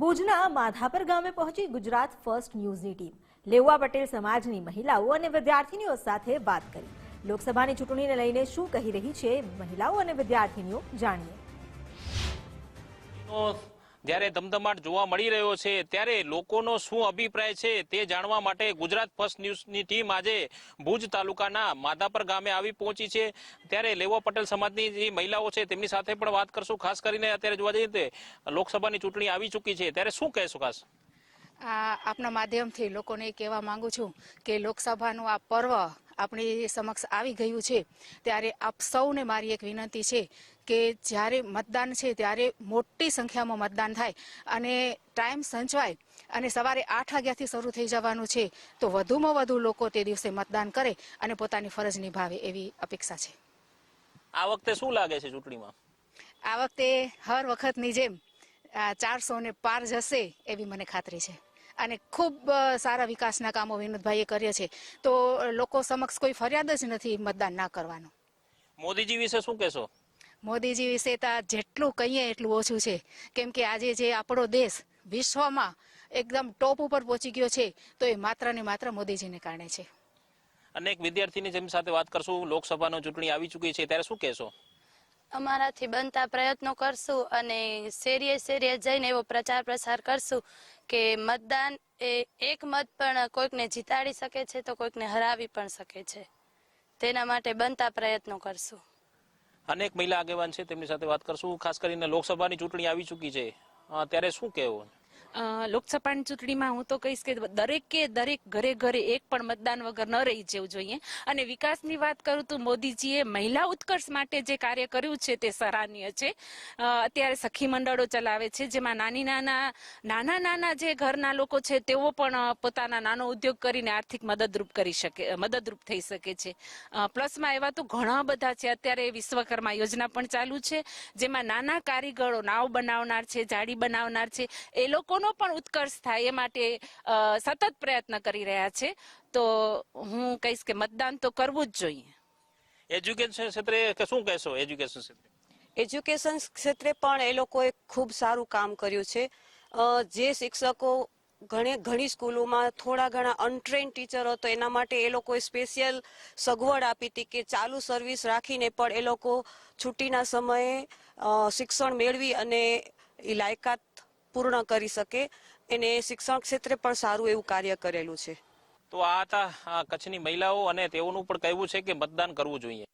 ભુજના માધાપર ગામે પહોંચી ગુજરાત ફર્સ્ટ ન્યૂઝની ટીમ. લેવા પટેલ સમાજની મહિલાઓ અને વિદ્યાર્થીનીઓ સાથે વાત કરી. લોકસભાની ચૂંટણીને લઈને શું કહી રહી છે મહિલાઓ અને વિદ્યાર્થીનીઓ, જાણીએ. જ્યારે ધમધમાટ જોવા મળી રહ્યો છે, ત્યારે લોકોનો શું અભિપ્રાય છે તે જાણવા માટે ગુજરાત ફર્સ્ટ ન્યૂઝની ટીમ આજે ભુજ તાલુકાના માધાપર ગામે આવી પહોંચી છે. ત્યારે લેવા પટેલ સમાજની જે મહિલાઓ છે, તેમની સાથે પણ વાત કરશું. ખાસ કરીને અત્યારે જોવા જઈએ તો લોકસભાની ચૂંટણી આવી ચૂકી છે. ત્યારે શું કહેશું ખાસ? આપના માધ્યમથી લોકોને કહેવા માંગુ છું કે લોકસભાનું આ પર્વ આપણી સમક્ષ આવી ગયું છે ત્યારે આપ સૌને મારી એક વિનંતી છે કે જ્યારે મતદાન છે ત્યારે મોટી સંખ્યામાં મતદાન થાય અને ટાઈમ સંચવાય અને સવારે આઠ વાગ્યાથી શરૂ થઈ જવાનું છે તો વધુમાં વધુ લોકો તે દિવસે મતદાન કરે અને પોતાની ફરજ નિભાવે એવી અપેક્ષા છે. આ વખતે શું લાગે છે ચૂંટણીમાં? આ વખતે હર વખતની જેમ ચારસો ને પાર જશે એવી મને ખાતરી છે. અને ખૂબ સારા વિકાસના કામો વિનોદભાઈએ કર્યા છે. તો લોકો સમક્ષ કોઈ ફરિયાદ જ નથી મતદાન ના કરવાનું. મોદીજી વિશે શું કહેશો? મોદીજી વિશે તો જેટલું કહીએ એટલું ઓછું છે. કેમ કે આજે જે આપણો દેશ વિશ્વમાં એકદમ ટોપ ઉપર પહોંચી ગયો છે તો એ માત્ર ને માત્ર મોદીજીને કારણે છે. અનેક વિદ્યાર્થીની જેમ સાથે વાત કરશું. લોકસભાનો ચૂંટણી આવી ચૂકી છે. ત્યારે શું કહેશો? અમારાથી બનતા પ્રયત્નો કરશું અને શેરીએ શેરીએ જઈને એવો પ્રચાર પ્રસાર કરશું. કે મતદાન એ એક મત પણ કોઈકને જીતાડી શકે છે તો કોઈકને હરાવી પણ શકે છે. તેના માટે બનતા પ્રયત્નો કરશું. અનેક મહિલા આગેવાન છે, તેમની સાથે વાત કરશું. ખાસ કરીને લોકસભાની ચૂંટણી આવી ચૂકી છે. ત્યારે શું કહેવું? લોકસભાની ચૂંટણીમાં હું તો કહીશ કે દરેકે દરેક ઘરે ઘરે એક પણ મતદાન વગર ન રહી જવું જોઈએ. અને વિકાસની વાત કરું તો મોદીજીએ મહિલા ઉત્કર્ષ માટે જે કાર્ય કર્યું છે તે સરાહનીય છે. અત્યારે સખી મંડળો ચલાવે છે, જેમાં નાની નાના નાના નાના જે ઘરના લોકો છે તેઓ પણ પોતાના નાનો ઉદ્યોગ કરીને આર્થિક મદદરૂપ કરી શકે, મદદરૂપ થઈ શકે છે. પ્લસમાં એવા તો ઘણા બધા છે. અત્યારે વિશ્વકર્મા યોજના પણ ચાલુ છે, જેમાં નાના કારીગરો નાવ બનાવનાર છે જાળી બનાવનાર છે. એ લોકોનો પણ ઉત્કર્ષ થાય એ માટે સતત પ્રયત્ન કરી રહ્યા છે. તો હું કહીશ કે મતદાન તો કરવું જ જોઈએ. એજ્યુકેશન ક્ષેત્રે શું કહેશો એજ્યુકેશન ક્ષેત્રે? એજ્યુકેશન ક્ષેત્રે પણ એ લોકોએ ખૂબ સારું કામ કર્યું છે. જે શિક્ષકો ઘણી ઘણી સ્કૂલોમાં થોડા ઘણા અનટ્રેન ટીચરો તો એના માટે એ લોકોએ સ્પેશિયલ સગવડ આપી હતી કે ચાલુ સર્વિસ રાખીને પણ એ લોકો છુટ્ટીના સમયે શિક્ષણ મેળવી અને એ લાયકાત પૂર્ણ કરી શકે એને શિક્ષણ ક્ષેત્રે પણ સારું એવું કાર્ય કરેલું છે. તો આ હતા કચ્છની મહિલાઓ અને તેઓનું પણ કહેવું છે કે મતદાન કરવું જોઈએ.